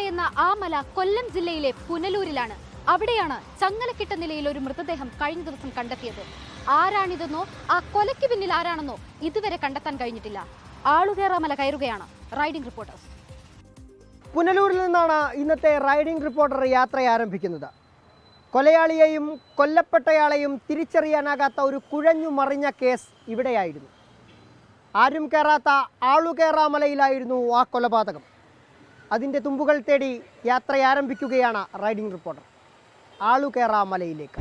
എന്ന ആ മല കൊല്ലം ജില്ലയിലെ പുനലൂരിലാണ്. അവിടെയാണ് ചങ്ങലക്കിട്ട നിലയിൽ ഒരു മൃതദേഹം കഴിഞ്ഞ ദിവസം കണ്ടെത്തിയത്. ആരാണിതെന്നോ ആ കൊലയ്ക്ക് പിന്നിൽ ആരാണെന്നോ ഇതുവരെ കണ്ടെത്താൻ കഴിഞ്ഞിട്ടില്ല. ആളുകേറ മല കയറുകയാണ്. Riding reporters. പുനലൂരിൽ നിന്നാണ് ഇന്നത്തെ റൈഡിംഗ് റിപ്പോർട്ടർ യാത്ര ആരംഭിക്കുന്നത്. കൊലയാളിയെയും കൊല്ലപ്പെട്ടയാളെയും തിരിച്ചറിയാനാകാത്ത ഒരു കുഴഞ്ഞു മറിഞ്ഞ കേസ് ഇവിടെയായിരുന്നു. ആരും കയറാത്ത ആളുകേറാമലയിലായിരുന്നു ആ കൊലപാതകം. അതിന്റെ തുമ്പുകൾ തേടി യാത്ര ആരംഭിക്കുകയാണ് റൈഡിംഗ് റിപ്പോർട്ടർ. ആളുകേറാമലയിലേക്ക്.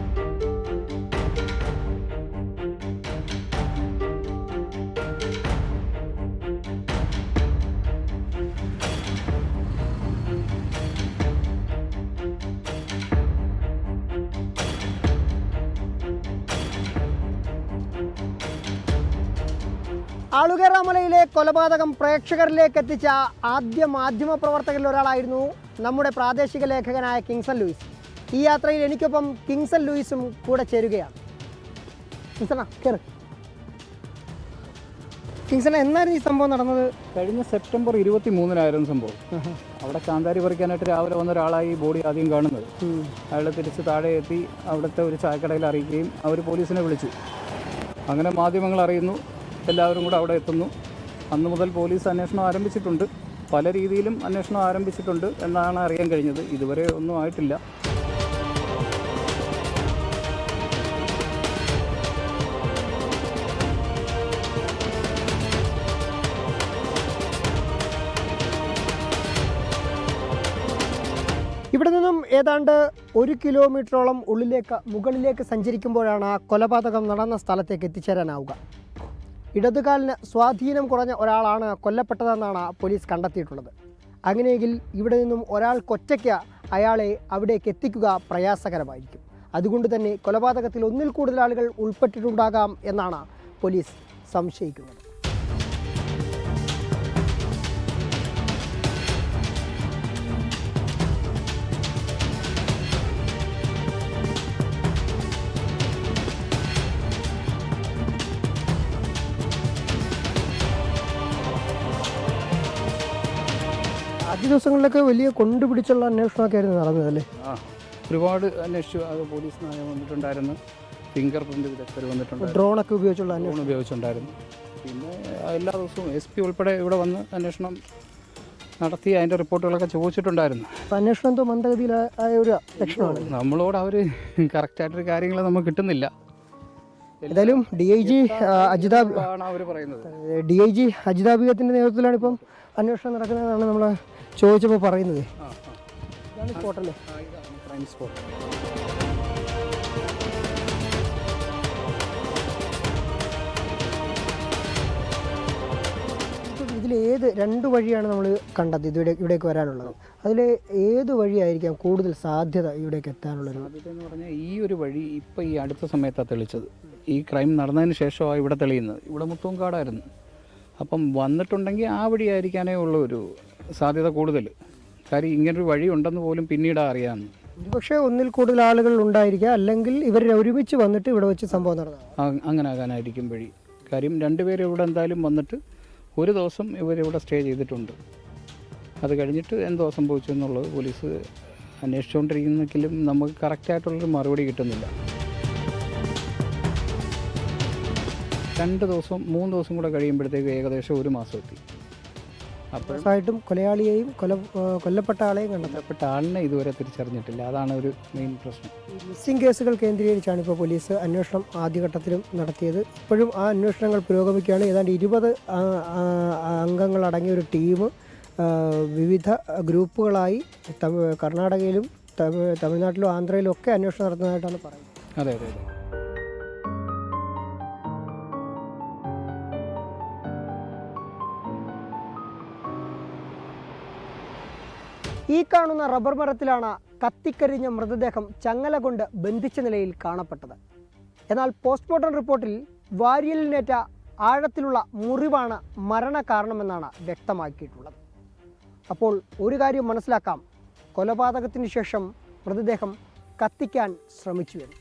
ആളുകേറാമലയിലെ കൊലപാതകം പ്രേക്ഷകരിലേക്ക് എത്തിച്ച ആദ്യ മാധ്യമ പ്രവർത്തകരിൽ ഒരാളായിരുന്നു നമ്മുടെ പ്രാദേശിക ലേഖകനായ കിങ്സൺ ലൂയിസ്. ഈ യാത്രയിൽ എനിക്കൊപ്പം കിങ്സൺ ലൂയിസും കൂടെ ചേരുകയാണ്. കിങ്സണ കയറ് കിങ്സണ എന്നായിരുന്നു ഈ സംഭവം നടന്നത്? കഴിഞ്ഞ സെപ്റ്റംബർ ഇരുപത്തി മൂന്നിനായിരുന്നു സംഭവം അവിടെ കാന്താരി പറിക്കാനായിട്ട് രാവിലെ വന്ന ഒരാളായി ബോഡി ആദ്യം കാണുന്നത്. അയാൾ തിരിച്ച് താഴെ എത്തി അവിടുത്തെ ഒരു ചായക്കടയിൽ അറിയിക്കുകയും അവർ പോലീസിനെ വിളിച്ചു. അങ്ങനെ മാധ്യമങ്ങൾ അറിയുന്നു. എല്ലാവരും കൂടെ അവിടെ എത്തുന്നു. അന്ന് മുതൽ പോലീസ് അന്വേഷണം ആരംഭിച്ചിട്ടുണ്ട്. പല രീതിയിലും അന്വേഷണം ആരംഭിച്ചിട്ടുണ്ട് എന്നാണ് അറിയാൻ കഴിഞ്ഞത്. ഇതുവരെ ഒന്നും ആയിട്ടില്ല. ഇവിടെ നിന്നും ഏതാണ്ട് ഒരു കിലോമീറ്ററോളം ഉള്ളിലേക്ക് മുകളിലേക്ക് സഞ്ചരിക്കുമ്പോഴാണ് ആ കൊലപാതകം നടന്ന സ്ഥലത്തേക്ക് എത്തിച്ചേരാനാവുക. ഇടതുകാലിന് സ്വാധീനം കുറഞ്ഞ ഒരാളാണ് കൊല്ലപ്പെട്ടതെന്നാണ് പോലീസ് കണ്ടെത്തിയിട്ടുള്ളത്. അങ്ങനെയെങ്കിൽ ഇവിടെ നിന്നും ഒരാൾ കൊച്ചയ്ക്ക് അയാളെ അവിടേക്ക് എത്തിക്കുക പ്രയാസകരമായിരിക്കും. അതുകൊണ്ട് തന്നെ കൊലപാതകത്തിൽ ഒന്നിൽ കൂടുതൽ ആളുകൾ ഉൾപ്പെട്ടിട്ടുണ്ടാകാം എന്നാണ് പോലീസ് സംശയിക്കുന്നത്. ആദ്യ ദിവസങ്ങളിലൊക്കെ വലിയ കൊണ്ടുപിടിച്ചുള്ള അന്വേഷണമൊക്കെ ആയിരുന്നു നടന്നതല്ലേ? ആ ഒരുപാട് അന്വേഷിച്ചു. അത് പോലീസ് നായം വന്നിട്ടുണ്ടായിരുന്നു. ഫിംഗർ പ്രിന്റ് വിദഗ്ധർ വന്നിട്ടുണ്ട് ഡ്രോണൊക്കെ ഉപയോഗിച്ചുള്ള അന്വേഷണം. ഉപയോഗിച്ചുണ്ടായിരുന്നു. പിന്നെ എല്ലാ ദിവസവും എസ് പി ഉൾപ്പെടെ ഇവിടെ വന്ന് അന്വേഷണം നടത്തി അതിന്റെ റിപ്പോർട്ടുകളൊക്കെ ചോദിച്ചിട്ടുണ്ടായിരുന്നു. അപ്പൊ അന്വേഷണം എന്തോ മന്ദഗതിയിലായ ഒരു ലക്ഷണമാണ്. നമ്മളോട് അവർ കറക്റ്റായിട്ടൊരു കാര്യങ്ങൾ നമുക്ക് കിട്ടുന്നില്ല. ഏതായാലും ഡി ഐ ജി അജിത ആണ് അവർ പറയുന്നത്? ഡി ഐ ജി അജിതാബിഗത്തിന്റെ നേതൃത്വത്തിലാണ് ഇപ്പം അന്വേഷണം നടക്കുന്നതെന്നാണ് നമ്മൾ ചോദിച്ചപ്പോൾ പറയുന്നത്. ഇതാണ് സ്പോട്ടല്ലേ ക്രൈം സ്പോട്ട് ഏത് രണ്ട് വഴിയാണ് നമ്മൾ കണ്ടത് ഇതിവിടെ ഇവിടേക്ക് വരാനുള്ളത്? അതിൽ ഏത് വഴിയായിരിക്കാം കൂടുതൽ സാധ്യത ഇവിടേക്ക് എത്താനുള്ളത്? സാധ്യത എന്ന് പറഞ്ഞാൽ ഈ ഒരു വഴി ഇപ്പം ഈ അടുത്ത സമയത്താണ് തെളിച്ചത്. ഈ ക്രൈം നടന്നതിന് ശേഷമാണ് ഇവിടെ തെളിയുന്നത്. ഇവിടെ മൊത്തവും കാടായിരുന്നു. അപ്പം വന്നിട്ടുണ്ടെങ്കിൽ ആ വഴിയായിരിക്കാനേ ഉള്ള ഒരു സാധ്യത കൂടുതൽ. കാര്യം ഇങ്ങനൊരു വഴി ഉണ്ടെന്ന് പോലും പിന്നീട് അറിയാമെന്ന് ഒരുപക്ഷെ ഒന്നിൽ കൂടുതൽ ആളുകൾ ഉണ്ടായിരിക്കാം. അല്ലെങ്കിൽ ഇവർ ഒരുമിച്ച് വന്നിട്ട് ഇവിടെ വെച്ച് സംഭവം നടന്നു അങ്ങനെ ആകാനായിരിക്കും വഴി. കാര്യം രണ്ടുപേരും ഇവിടെ എന്തായാലും വന്നിട്ട് ഒരു ദിവസം ഇവരിവിടെ സ്റ്റേ ചെയ്തിട്ടുണ്ട്. അത് കഴിഞ്ഞിട്ട് എന്തോ സംഭവിച്ചു എന്നുള്ളത് പോലീസ് അന്വേഷിച്ചുകൊണ്ടിരിക്കുന്നെങ്കിലും നമുക്ക് കറക്റ്റായിട്ടുള്ളൊരു മറുപടി കിട്ടുന്നില്ല. രണ്ട് ദിവസം മൂന്ന് ദിവസം കൂടെ കഴിയുമ്പോഴത്തേക്ക് ഏകദേശം ഒരു മാസം എത്തി അപ്പോൾ ആയിട്ടും കൊലയാളിയെയും കൊല കൊല്ലപ്പെട്ട ആളെയും കണ്ടെത്തപ്പെട്ട ആളിനെ ഇതുവരെ തിരിച്ചറിഞ്ഞിട്ടില്ല. അതാണ് ഒരു മെയിൻ പ്രശ്നം. മിസ്സിംഗ് കേസുകൾ കേന്ദ്രീകരിച്ചാണ് ഇപ്പോൾ പോലീസ് അന്വേഷണം ആദ്യഘട്ടത്തിലും നടത്തിയത്. ഇപ്പോഴും ആ അന്വേഷണങ്ങൾ പുരോഗമിക്കുകയാണ്. ഏതാണ്ട് ഇരുപത് അംഗങ്ങൾ അടങ്ങിയ ഒരു ടീം വിവിധ ഗ്രൂപ്പുകളായി കർണാടകയിലും തമിഴ്നാട്ടിലും ആന്ധ്രയിലും ഒക്കെ അന്വേഷണം നടത്തുന്നതായിട്ടാണ് പറയുന്നത്. അതെ അതെ അതെ. ഈ കാണുന്ന റബ്ബർ മരത്തിലാണ് കത്തിക്കരിഞ്ഞ മൃതദേഹം ചങ്ങല കൊണ്ട് ബന്ധിച്ച നിലയിൽ കാണപ്പെട്ടത്. എന്നാൽ പോസ്റ്റ്മോർട്ടം റിപ്പോർട്ടിൽ വാരിയലിനേറ്റ ആഴത്തിലുള്ള മുറിവാണ് മരണ കാരണമെന്നാണ് വ്യക്തമാക്കിയിട്ടുള്ളത്. അപ്പോൾ ഒരു കാര്യം മനസ്സിലാക്കാം. കൊലപാതകത്തിന് ശേഷം മൃതദേഹം കത്തിക്കാൻ ശ്രമിച്ചു എന്ന്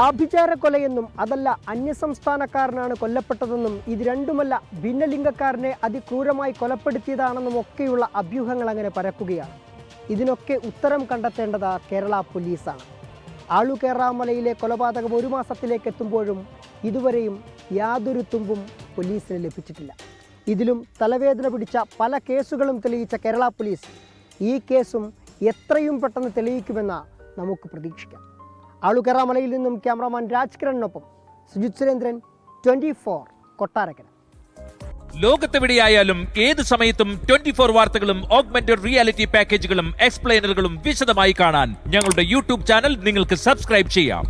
ആഭിചാര കൊലയെന്നും അതല്ല അന്യസംസ്ഥാനക്കാരനാണ് കൊല്ലപ്പെട്ടതെന്നും ഇത് രണ്ടുമല്ല ഭിന്നലിംഗക്കാരനെ അതിക്രൂരമായി കൊലപ്പെടുത്തിയതാണെന്നും ഒക്കെയുള്ള അഭ്യൂഹങ്ങൾ അങ്ങനെ പരക്കുകയാണ്. ഇതിനൊക്കെ ഉത്തരം കണ്ടെത്തേണ്ടത് കേരള പോലീസാണ്. ആളുകേറാമലയിലെ കൊലപാതകം ഒരു മാസത്തിലേക്ക് എത്തുമ്പോഴും ഇതുവരെയും യാതൊരു തുമ്പും പോലീസിന് ലഭിച്ചിട്ടില്ല. ഇതിലും തലവേദന പിടിച്ച പല കേസുകളും തെളിയിച്ച കേരള പോലീസ് ഈ കേസും എത്രയും പെട്ടെന്ന് തെളിയിക്കുമെന്ന് നമുക്ക് പ്രതീക്ഷിക്കാം. ആളുകേറാമലയിൽ നിന്നും ക്യാമറാമാൻ രാജ്കിരണിനൊപ്പം സുജിത് സുരേന്ദ്രൻ ട്വന്റി ഫോർ കൊട്ടാരക്കര. ലോകത്തെവിടെയായാലും ഏത് സമയത്തും ട്വന്റി ഫോർ വാർത്തകളും ഓഗ്മെന്റഡ് റിയാലിറ്റി പാക്കേജുകളും എക്സ്പ്ലെയിനറുകളും വിശദമായി കാണാൻ ഞങ്ങളുടെ യൂട്യൂബ് ചാനൽ നിങ്ങൾക്ക് സബ്സ്ക്രൈബ് ചെയ്യാം.